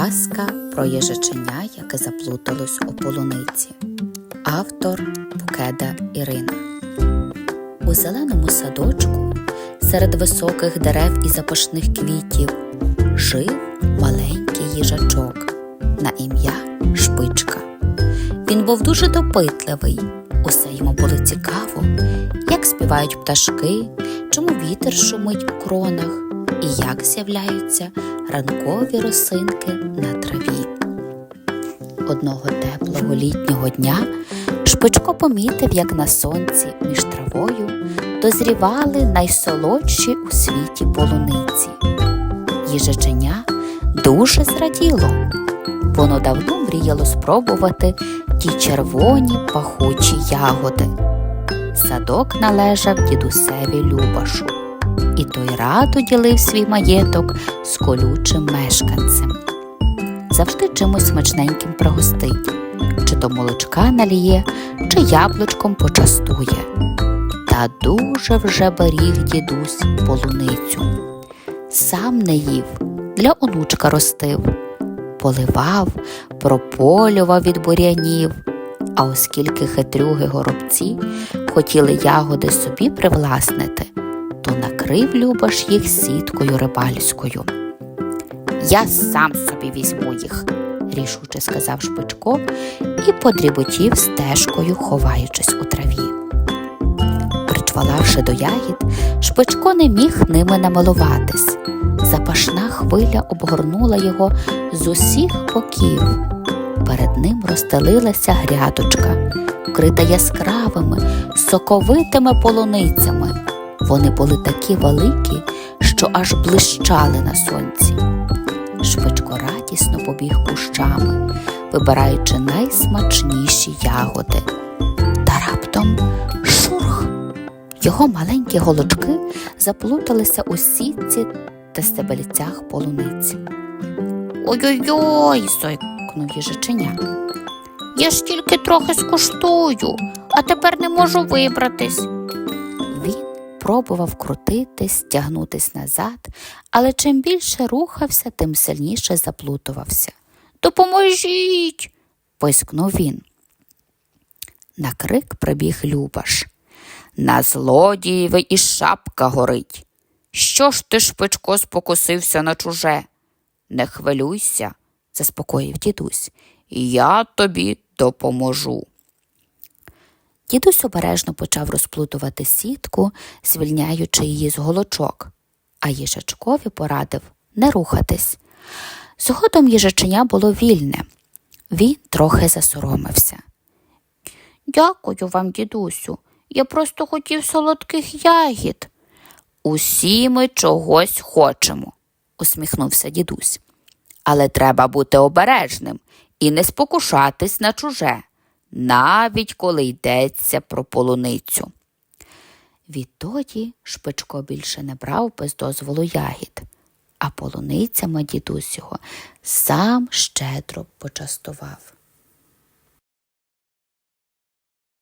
Казка про їжаченя, яке заплуталось у полуниці. Автор Букеда Ірина. У зеленому садочку серед високих дерев і запашних квітів жив маленький їжачок на ім'я Шпичка. Він був дуже допитливий. Усе йому було цікаво, як співають пташки, чому вітер шумить у кронах і як з'являються ранкові росинки на траві. Одного теплого літнього дня Шпичко помітив, як на сонці між травою дозрівали найсолодші у світі полуниці. Їжаченя дуже зраділо. Воно давно мріяло спробувати ті червоні пахучі ягоди. Садок належав дідусеві Любашу, і той радо ділив свій маєток з колючим мешканцем. Завжди чимось смачненьким пригостить, чи то молочка наліє, чи яблучком почастує. Та дуже вже беріг дідусь полуницю. Сам не їв, для онучка ростив, поливав, прополював від бурянів. А оскільки хитрюги горобці хотіли ягоди собі привласнити, то накрив Любаш їх сіткою рибальською. Я сам собі візьму їх, рішуче сказав Шпичко і подріботів стежкою, ховаючись у траві. Причвалавши до ягід, Шпичко не міг ними намилуватись. Запашна хвиля обгорнула його з усіх боків. Перед ним розстелилася грядочка, вкрита яскравими, соковитими полуницями. Вони були такі великі, що аж блищали на сонці. Швидко радісно побіг кущами, вибираючи найсмачніші ягоди. Та раптом шурх. Його маленькі голочки заплуталися у сітці та стебельцях полуниці. Ой-ой-ой, зойкнув їжаченя. Я ж тільки трохи скуштую, а тепер не можу вибратись. Пробував крутитись, тягнутись назад, але чим більше рухався, тим сильніше заплутувався. Допоможіть. пискнув він. На крик прибіг Любаш. На злодієві і шапка горить. Що ж ти, шпичко, спокусився на чуже? Не хвилюйся, заспокоїв дідусь. Я тобі допоможу. Дідусь обережно почав розплутувати сітку, звільняючи її з голочок, а їжачкові порадив не рухатись. Згодом їжаченя було вільне. Він трохи засоромився. Дякую вам, дідусю. Я просто хотів солодких ягід. Усі ми чогось хочемо, усміхнувся дідусь. Але треба бути обережним і не спокушатись на чуже, навіть коли йдеться про полуницю. Відтоді Шпичко більше не брав без дозволу ягід, а полуницями дідусь його сам щедро почастував.